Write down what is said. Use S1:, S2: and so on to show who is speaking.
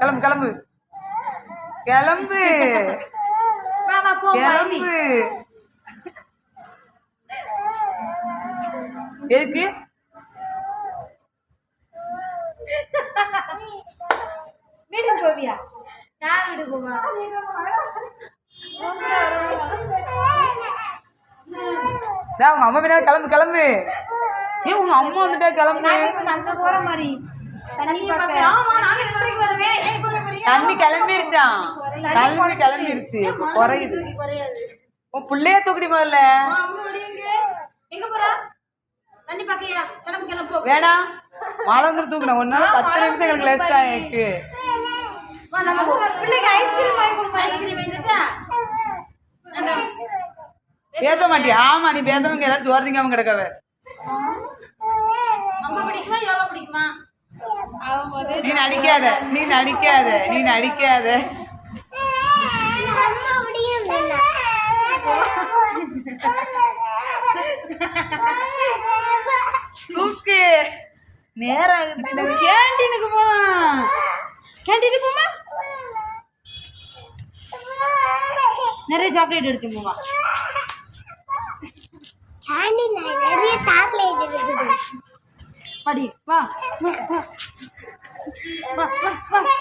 S1: கிளம்பு கிளம்பு. கிளம்பு.
S2: வா வா போ
S1: கிளம்பு. எதுக்கு?
S2: போவியா? போவா?
S1: டேய், உங்க அம்மா பின்னாடி கிளம்பு கிளம்பு. ஏன் உங்க அம்மா வந்துட்டா கிளம்பு?
S2: அங்க போற மாதிரி. தண்ணி
S1: கிளம்பிருச்சான் கிளம்பி கிளம்பிருச்சு. குறையுது. உன் பிள்ளைய தூக்கிடி முதல்ல
S2: தண்ணி
S1: வேணாம் மழை வந்து தூக்கணும் ஒன்னால பத்து நிமிஷம். எங்களுக்கு
S2: கொடுப்போம் ஐஸ்கிரீம் வாங்கிட்டா
S1: பேச மாட்டியா? ஆமா நீ பேசாம எல்லாரும் சோறு திங்காம கிடக்கவ நீ நடிக்காத நீ நடிக்காத நீ நடிக்காத. தூக்கு. நேரம் கேண்டீனுக்கு போலாம்.
S2: கேண்டீன் போமா நிறைய சாக்லேட் எடுத்து போமா
S3: நிறைய சாக்லேட் இருக்குது.
S2: படி வா. வா வா வா வா